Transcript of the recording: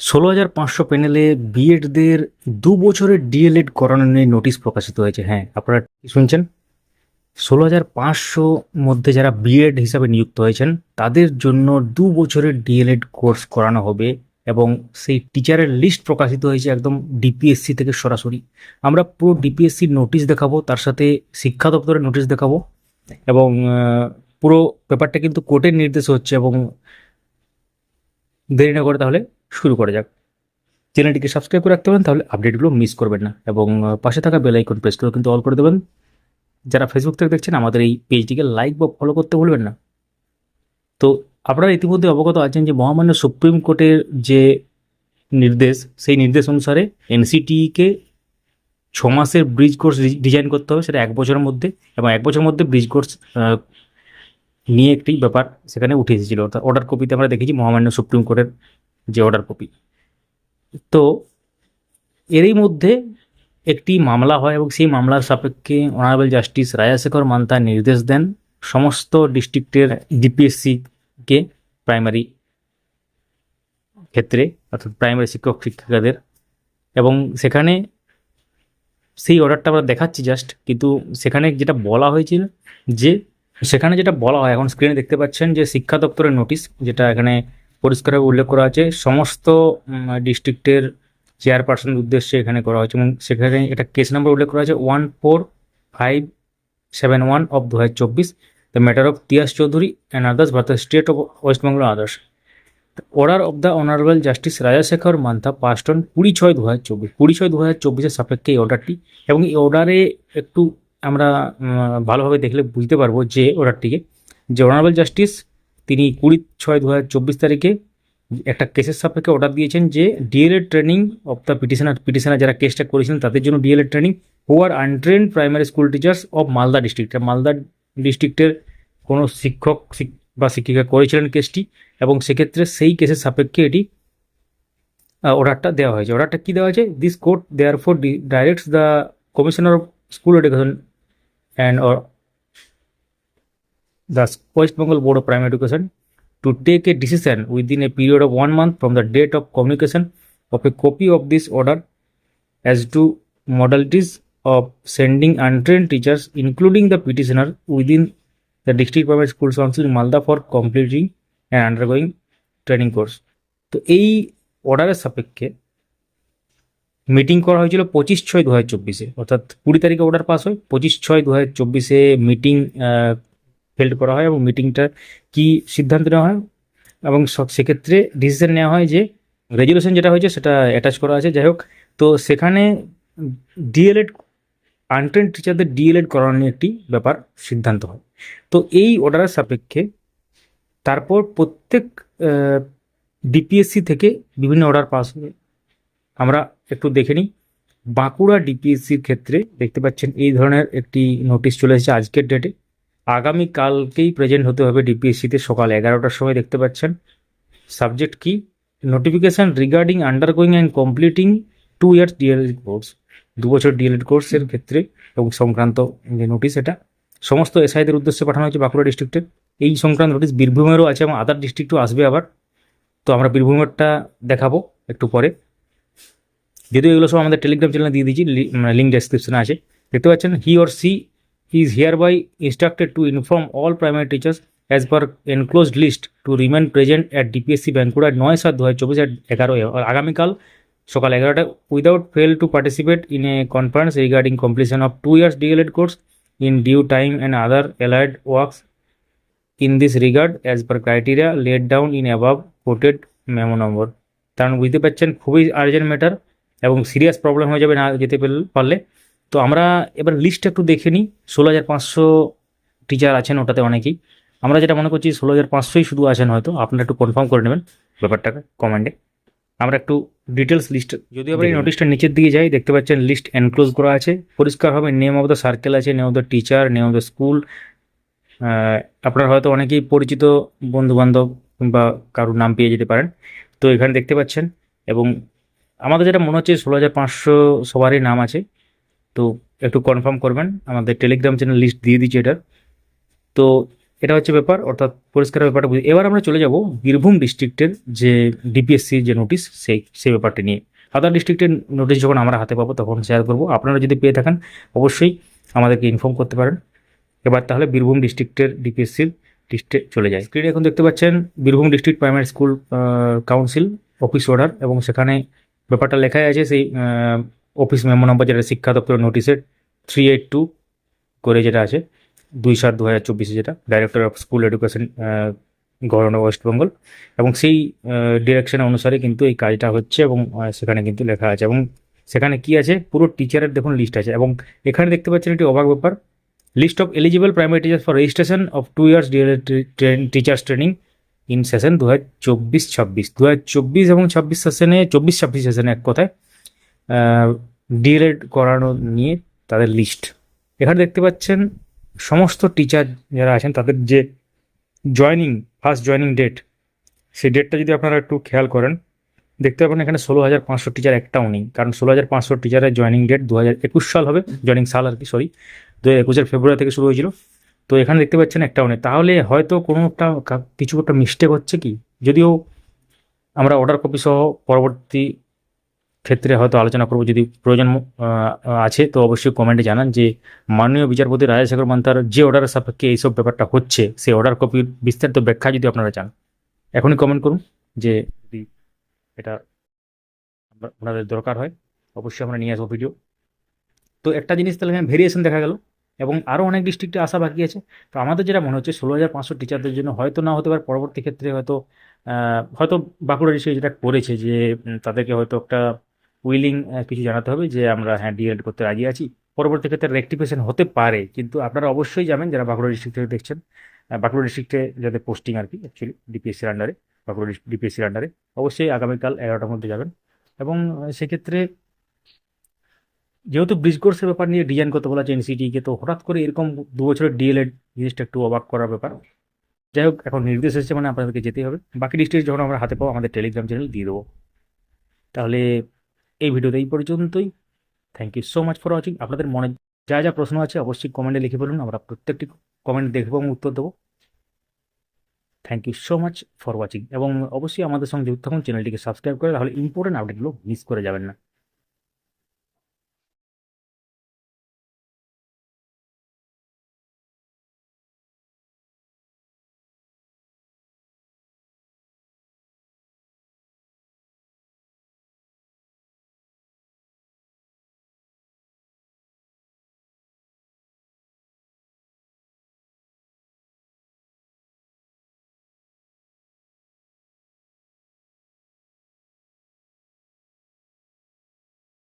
ষোলো হাজার পাঁচশো প্যানেলে বিএডদের দু বছরের ডিএলএড করানো নিয়ে নোটিশ প্রকাশিত হয়েছে। হ্যাঁ আপনারা কি শুনছেন? ষোলো হাজার পাঁচশো মধ্যে যারা বিএড হিসাবে নিযুক্ত হয়েছেন, তাদের জন্য দু বছরের ডিএলএড কোর্স করানো হবে এবং সেই টিচারের লিস্ট প্রকাশিত হয়েছে একদম ডিপিএসসি থেকে সরাসরি। আমরা পুরো ডিপিএসসির নোটিশ দেখাবো, তার সাথে শিক্ষা দপ্তরের নোটিশ দেখাবো এবং পুরো ব্যাপারটা কিন্তু কোর্টের নির্দেশ হচ্ছে এবং দেরি না করে তাহলে শুরু করা যাক। চ্যানেলটিকে সাবস্ক্রাইব করে রাখতে পারেন, তাহলে আপডেটগুলো মিস করবেন না। এবং পাশে থাকা বেল আইকন প্রেস করে কিন্তু অল করে দেবেন। যারা ফেসবুক থেকে দেখছেন, আমাদের এই পেজটিকে লাইক বা ফলো করতে ভুলবেন না। তো আপনারা ইতিমধ্যে অবগত আছেন যে, মহামান্য সুপ্রিম কোর্টের যে নির্দেশ, সেই নির্দেশ অনুসারে এনসিটিকে ছ মাসের ব্রিজ কোর্স ডিজাইন করতে হবে। সেটা এক বছরের মধ্যে এবং এক বছরের মধ্যে ব্রিজ কোর্স নিয়ে একটি ব্যাপার সেখানে উঠে এসেছিল। অর্থাৎ অর্ডার কপিতে আমরা দেখেছি মহামান্য সুপ্রিম কোর্টের যে অর্ডার কপি তো এরই মধ্যে একটি মামলা হয় এবং সেই মামলার সাপেক্ষে অনারেবল জাস্টিস রায়াশেখর মান্তা নির্দেশ দেন সমস্ত ডিস্ট্রিক্টের ডিপিএসসিকে প্রাইমারি ক্ষেত্রে, অর্থাৎ প্রাইমারি শিক্ষক শিক্ষিকাদের। এবং সেখানে সেই অর্ডারটা আমরা দেখাচ্ছি জাস্ট কিন্তু সেখানে যেটা বলা হয়েছিল যে, সেখানে যেটা বলা হয়, এখন স্ক্রিনে দেখতে পাচ্ছেন যে শিক্ষা দপ্তরের নোটিশ যেটা এখানে পরিষ্কারভাবে উল্লেখ করা আছে। সমস্ত ডিস্ট্রিক্টের চেয়ারপারসনের উদ্দেশ্যে এখানে করা হয়েছে এবং সেখানে একটা কেস নাম্বার উল্লেখ করা আছে one four five seven one of দু হাজার চব্বিশ the matter of Tias Chowdhury and others ভারতের state of West Bengal others order of the honourable justice Rajasekhar Mantha পাস্টন কুড়ি ছয় দু হাজার চব্বিশ। কুড়ি ছয় দু হাজার চব্বিশের সাপেক্ষে এই অর্ডারটি এবং এই অর্ডারে একটু আমরা ভালোভাবে দেখলে বুঝতে পারব যে অর্ডারটিকে যে অনারেবল জাস্টিস তিনি কুড়ি ছয় দু তারিখে একটা কেসের সাপেক্ষে অর্ডার দিয়েছেন যে D El Ed training of the petitioner petitioner যারা কেসটা করেছিলেন তাদের জন্য D El Ed training who are untrained primary school teachers of Malda district Malda ডিস্ট্রিক্টের কোনো শিক্ষক, শিক- বা শিক্ষিকা করেছিলেন কেসটি এবং সেক্ষেত্রে সেই কেসের সাপেক্ষে এটি অর্ডারটা দেওয়া হয়েছে। অর্ডারটা কী দেওয়া হয়েছে? This court therefore directs the commissioner of school education and the West Bengal Board of Primary Education to take a decision within a period of one month from the date of communication of a copy of this order as to modalities of sending untrained teachers, including the petitioner, within the district primary school council in Malda for completing and undergoing training course. তো এই অর্ডারের সাপেক্ষে meeting করা হয়েছিল পঁচিশ ছয় দু হাজার চব্বিশে অর্থাৎ কুড়ি তারিখে অর্ডার পাস হয় পঁচিশ ছয় দু হাজার চব্বিশে মিটিং হেল্ড করা হয় এবং মিটিংটা কি সিদ্ধান্ত নেওয়া হয়? এবং সেক্ষেত্রে ডিসিশন নেওয়া হয় যে রেজুলেশন যেটা হয়েছে সেটা অ্যাটাচ করা আছে। যাই হোক, তো সেখানে ডিএলএড আনট্রেন টিচারদের ডিএলএড করানো নিয়ে একটি ব্যাপার সিদ্ধান্ত হয়। তো এই অর্ডারের সাপেক্ষে তারপর প্রত্যেক ডিপিএসসি থেকে বিভিন্ন অর্ডার পাস হবে আমরা একটু দেখে নিই। বাঁকুড়া ডিপিএসসির ক্ষেত্রে দেখতে পাচ্ছেন এই ধরনের একটি নোটিশ চলে এসেছে আজকের ডেটে আগামীকালকেই প্রেজেন্ট হতে হবে ডিপিএসসিতে সকাল এগারোটার সময় দেখতে পাচ্ছেন। সাবজেক্ট কি? Notification regarding undergoing and completing two years D El Ed course দু বছর ডিএলএড কোর্সের ক্ষেত্রে এবং সংক্রান্ত যে নোটিশ এটা। সমস্ত এসআইদের উদ্দেশ্যে পাঠানো হয়েছে বাঁকুড়া ডিস্ট্রিক্টের এই সংক্রান্ত নোটিশ বীরভূমেরও আছে এবং আদার ডিস্ট্রিক্টও আসবে আবার। তো আমরা বীরভূমেরটা দেখাবো একটু পরে। যদিও এগুলো সব আমাদের টেলিগ্রাম চ্যানেলে দিয়ে দিয়েছি লিঙ্ক ডেসক্রিপশনে আছে। দেখতে পাচ্ছেন he or she is hereby instructed to inform all primary teachers as per enclosed list to remain present at DPSC Bankura নয় সাত দু হাজার চব্বিশ at এগারো আগামীকাল সকাল এগারোটা without fail to participate in a conference regarding completion of two years D El Ed course in due time and other allied works in this regard as per criteria laid down in above quoted memo number কারণ বুঝতে পারছেন, খুবই urgent matter এবং serious problem হয়ে যাবে না যেতে পারলে। তো আমরা এবার লিস্ট একটু দেখে নিই। ষোলো হাজার পাঁচশো টিচার আছেন ওটাতে অনেকেই। আমরা যেটা মনে করছি ষোলো হাজার পাঁচশোই শুধু আছেন হয়তো। আপনারা একটু কনফার্ম করে নেবেন ব্যাপারটাকে কমেন্টে আমরা একটু ডিটেলস লিস্ট যদি আবার এই নোটিশটা নিচের দিকে যাই দেখতে পাচ্ছেন লিস্ট এনক্লোজ করা আছে। পরিষ্কারভাবে নেম অফ দ্য সার্কেল আছে name of the teacher name of the school আপনারা হয়তো অনেকেই পরিচিত বন্ধু বান্ধব কিংবা কারোর নাম পেয়ে যেতে পারেন। তো এখানে দেখতে পাচ্ছেন এবং আমাদের যেটা মনে হচ্ছে ষোলো হাজার পাঁচশো সবারই নাম আছে। তো একটু কনফার্ম করবেন, আমাদের টেলিগ্রাম চ্যানেল লিস্ট দিয়ে দিচ্ছি এটার তো এটা হচ্ছে ব্যাপার, অর্থাৎ পরিষ্কার ব্যাপারটা বুঝি এবার আমরা চলে যাব বীরভূম ডিস্ট্রিক্টের যে ডিপিএসসি যে নোটিশ সেই সেই ব্যাপারটা নিয়ে। আদার ডিস্ট্রিক্টের নোটিশ যখন আমরা হাতে পাবো, তখন শেয়ার করব। আপনারা যদি পেয়ে থাকেন, অবশ্যই আমাদেরকে ইনফর্ম করতে পারেন। এবার তাহলে বীরভূম ডিস্ট্রিক্টের ডিপিএসসির লিস্টে চলে যায় স্ক্রিনে এখন দেখতে পাচ্ছেন, Birbhum district primary school council office order এবং সেখানে ব্যাপারটা লেখাই আছে সেই অফিস মেমো নম্বর যেটা শিক্ষা দপ্তরের নোটিশের থ্রি এইট টু করে যেটা আছে, দুই সাত দু হাজার চব্বিশে যেটা director of school education governor West Bengal এবং সেই ডিরেকশন অনুসারে কিন্তু এই কাজটা হচ্ছে এবং সেখানে কিন্তু লেখা আছে এবং সেখানে কি আছে, পুরো টিচারের দেখুন লিস্ট আছে এবং এখানে দেখতে পাচ্ছেন একটি অবাক ব্যাপার list of eligible primary teacher for registration of two years teachers training in session দু হাজার চব্বিশ ছাব্বিশ দু হাজার চব্বিশ এবং ছাব্বিশ সেশনে চব্বিশ, ছাব্বিশ সেশনে এক কথায় ডিএলএড করানো নিয়ে তাদের লিস্ট এখানে দেখতে পাচ্ছেন সমস্ত টিচার যারা আছেন, তাদের যে জয়নিং ফার্স্ট জয়নিং ডেট সেই ডেটটা যদি আপনারা একটু খেয়াল করেন, দেখতে পাবেন এখানে ষোলো হাজার পাঁচশো টিচার একটাও নেই। কারণ ষোলো হাজার পাঁচশো টিচারের জয়নিং ডেট দু হাজার একুশ সাল হবে জয়নিং সাল আর কি সরি দু হাজার একুশের ফেব্রুয়ারি থেকে শুরু হয়েছিল। তো এখানে দেখতে পাচ্ছেন একটাও নেই। তাহলে হয়তো কোনো একটা কিছু একটা মিস্টেক হচ্ছে কি? যদিও আমরা অর্ডার কপি সহ পরবর্তী ক্ষেত্রে হয়তো আলোচনা করব, যদি প্রয়োজন আছে, তো অবশ্যই কমেন্টে জানান যে মাননীয় বিচারপতি রাজাশেখর মান্তার যে অর্ডারের সাপেক্ষে এইসব ব্যাপারটা হচ্ছে, সেই অর্ডার কপির বিস্তারিত ব্যাখ্যা যদি আপনারা চান। এখনই কমেন্ট করুন যে যদি এটা আপনাদের দরকার হয়, অবশ্যই আমরা নিয়ে আসব ভিডিও তো একটা জিনিস তাহলে এখানে ভেরিয়েশন দেখা গেল, এবং আরও অনেক ডিস্ট্রিক্টে আসা বাকি আছে। তো আমাদের যেটা মনে হচ্ছে, ষোলো হাজার পাঁচশো টিচারদের জন্য হয়তো না হতে পারে, পরবর্তী ক্ষেত্রে হয়তো হয়তো বাঁকুড়া ডিস্ট্রিক্ট যেটা করেছে যে তাদেরকে হয়তো একটা উইলিং কিছু জানাতে হবে যে আমরা হ্যাঁ ডিএড করতে রাজি আছি। পরবর্তী ক্ষেত্রে রেক্টিফিকেশন হতে পারে, কিন্তু আপনারা অবশ্যই জানেন যারা বাঁকুড়া ডিস্ট্রিক্ট থেকে দেখছেন বাঁকুড়া ডিস্ট্রিক্টে যাদের পোস্টিং আর কি অ্যাকচুয়ালি ডিপিএসসির আন্ডারে বাঁকুড়া ডিপিএসসির আন্ডারে অবশ্যই আগামীকাল এগারোটার মধ্যে যাবেন। এবং সেক্ষেত্রে যেহেতু ব্রিজ কোর্সের ব্যাপার নিয়ে ডিজাইন করতে বলা হচ্ছে এনসিটিকে তো হঠাৎ করে এরকম দু বছরের ডিএলএড জিনিসটা একটু অবাক করার ব্যাপার। যাই হোক, এখন নির্দেশ এসেছে মানে আপনাদেরকে যেতেই হবে। বাকি ডিস্ট্রিক্ট যখন আমরা হাতে পাবো, আমাদের টেলিগ্রাম চ্যানেল দিয়ে দেবো। তাহলে এই ভিডিওতে এই পর্যন্তই। Thank you so much for watching আপনাদের মনে যা যা প্রশ্ন আছে অবশ্যই কমেন্টে লিখে বলুন। আমরা প্রত্যেকটি কমেন্ট দেখব এবং উত্তর দেবো। Thank you so much for watching এবং অবশ্যই আমাদের সঙ্গে যুক্ত থাকুন। চ্যানেলটিকে সাবস্ক্রাইব করে তাহলে ইম্পর্টেন্ট আপডেটগুলো মিস করে যাবেন না।